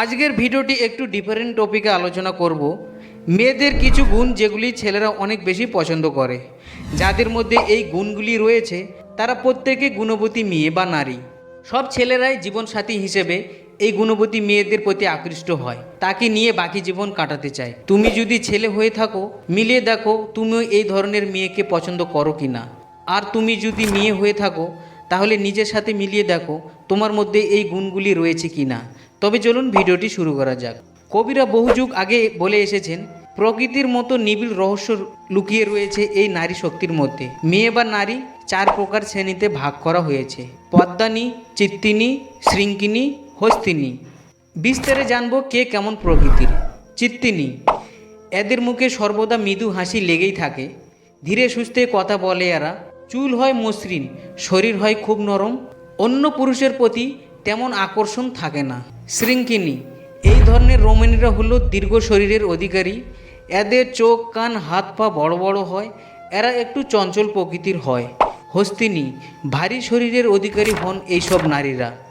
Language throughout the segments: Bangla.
আজকের ভিডিওটি একটু ডিফারেন্ট টপিকে আলোচনা করব। মেয়েদের কিছু গুণ যেগুলি ছেলেরা অনেক বেশি পছন্দ করে। যাদের মধ্যে এই গুণগুলি রয়েছে, তারা প্রত্যেকে গুণবতী মেয়ে বা নারী। সব ছেলেরাই জীবনসাথী হিসেবে এই গুণবতী মেয়েদের প্রতি আকৃষ্ট হয়। তাকে নিয়ে বাকি জীবন কাটাতে চায়। তুমি যদি ছেলে হয়ে থাকো, মিলিয়ে দেখো তুমিও এই ধরনের মেয়েকে পছন্দ করো কি না আর তুমি যদি মেয়ে হয়ে থাকো তাহলে নিজের সাথে মিলিয়ে দেখো তোমার মধ্যে এই গুণগুলি রয়েছে কি না। তবে চলুন ভিডিওটি শুরু করা যাক। কবিরা বহু যুগ আগে বলে এসেছেন, প্রকৃতির মতো নিবিড় রহস্য লুকিয়ে রয়েছে এই নারী শক্তির মধ্যে। মেয়ে বা নারী চার প্রকার শ্রেণীতে ভাগ করা হয়েছে। পদ্মানি, চিত্তিনী শৃঙ্কিনী হস্তিনী। বিস্তারে জানব কে কেমন প্রকৃতির। চিত্তিনী, এদের মুখে সর্বদা মৃদু হাসি লেগেই থাকে। ধীরে সুস্থে কথা বলে এরা। চুল হয় মসৃণ, শরীর হয় খুব নরম, অন্য পুরুষের প্রতি তেমন আকর্ষণ থাকে না। শৃঙ্কিনী এই ধরনের রোমিনীরা হলো দীর্ঘ শরীরের অধিকারী। এদের চোখ, কান, হাত, পা বড় বড় হয়, এরা একটু চঞ্চল প্রকৃতির হয়। হস্তিনী, ভারী শরীরের অধিকারী হন এইসব নারীরা।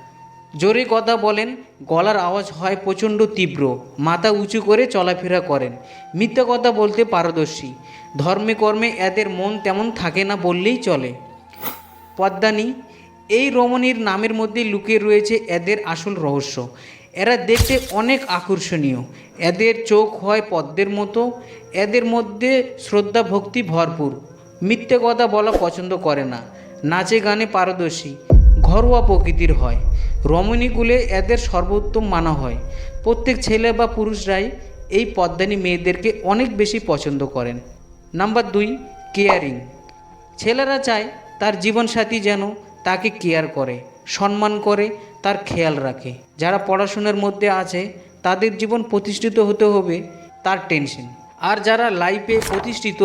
জোরে কথা বলেন, গলার আওয়াজ হয় প্রচণ্ড তীব্র, মাথা উঁচু করে চলাফেরা করেন। মিথ্যা কথা বলতে পারদর্শী, ধর্মে কর্মে এদের মন তেমন থাকে না বললেই চলে। পদ্মানী, এই রমণীর নামের মধ্যে লুকিয়ে রয়েছে এদের আসল রহস্য। এরা দেখতে অনেক আকর্ষণীয়। এদের চোখ হয় পদ্মের মতো, এদের মধ্যে শ্রদ্ধা ভক্তি ভরপুর। মিথ্যে কথা বলা পছন্দ করে না। নাচে গানে পারদর্শী। ঘরোয়া প্রকৃতির হয়। রমণীকুলে এদের সর্বোত্তম মানা হয়। প্রত্যেক ছেলে বা পুরুষরাই এই পদ্মানী মেয়েদেরকে অনেক বেশি পছন্দ করেন। নাম্বার দুই, কেয়ারিং। ছেলেরা চায় তার জীবনসাথী যেন তাকে কেয়ার করে, সম্মান করে, তার খেয়াল রাখে। যারা পড়াশোনার মধ্যে আছে, তাদের জীবন প্রতিষ্ঠিত হতে হবে, তার টেনশন। আর যারা লাইফে প্রতিষ্ঠিত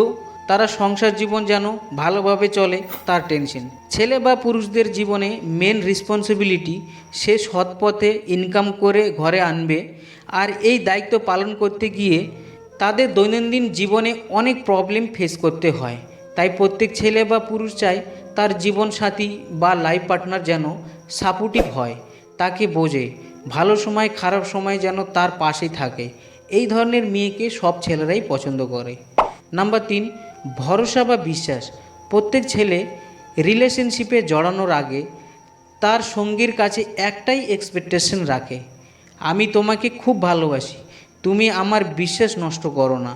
তারা সংসার জীবন যেন ভালোভাবে চলে, তার টেনশন ছেলে বা পুরুষদের জীবনে মেন রেসপন্সিবিলিটি সে সৎ পথে ইনকাম করে ঘরে আনবে আর এই দায়িত্ব পালন করতে গিয়ে তাদের দৈনন্দিন জীবনে অনেক প্রবলেম ফেস করতে হয়। তাই প্রত্যেক ছেলে বা পুরুষ চায় তার জীবনসাথী বা লাইফ পার্টনার যেন সাপোর্টিভ হয়, তাকে বোঝে। ভালো সময়, খারাপ সময় যেন তার পাশেই থাকে। এই ধরনের মেয়েকে সব ছেলেরাই পছন্দ করে। নাম্বার তিন ভরসা বা বিশ্বাস। প্রত্যেক ছেলে রিলেশনশিপে জড়ানোর আগে তার সঙ্গীর কাছে একটাই এক্সপেকটেশন রাখে, আমি তোমাকে খুব ভালোবাসি, তুমি আমার বিশ্বাস নষ্ট করো না।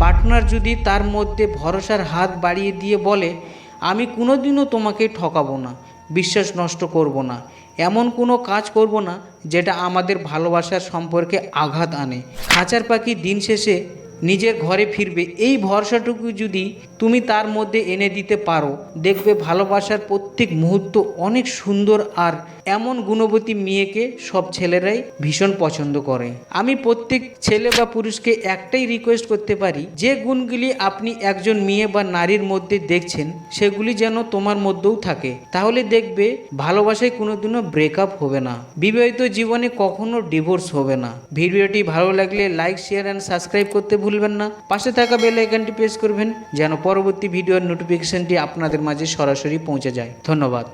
পার্টনার যদি তার মধ্যে ভরসার হাত বাড়িয়ে দিয়ে বলে, আমি কোনোদিনও তোমাকে ঠকাবো না, বিশ্বাস নষ্ট করব না, এমন কোনো কাজ করব না, যেটা আমাদের ভালোবাসার সম্পর্কে আঘাত আনে। খাঁচার পাখি দিন শেষে নিজের ঘরে ফিরবে। এই ভরসাটুকু যদি তুমি তার মধ্যে এনে দিতে পারো, দেখবে ভালোবাসার প্রত্যেক মুহূর্ত অনেক সুন্দর আর এমন গুণবতী মেয়েকে সব ছেলেরাই ভীষণ পছন্দ করে। আমি প্রত্যেক ছেলে বা পুরুষকে একটাই রিকোয়েস্ট করতে পারি, যে গুণগুলি আপনি একজন মেয়ে বা নারীর মধ্যে দেখছেন, সেগুলি যেন তোমার মধ্যেও থাকে। তাহলে দেখবে ভালোবাসায় কোনোদিনও ব্রেকআপ হবে না। বিবাহিত জীবনে কখনো ডিভোর্স হবে না। ভিডিওটি ভালো লাগলে লাইক শেয়ার অ্যান্ড সাবস্ক্রাইব করতে ভুলবেন না। পাশে থাকা বেল আইকনটি প্রেস করবেন, যেন পরবর্তী ভিডিওর নোটিফিকেশনটি আপনাদের মাঝে সরাসরি পৌঁছে যায়। ধন্যবাদ।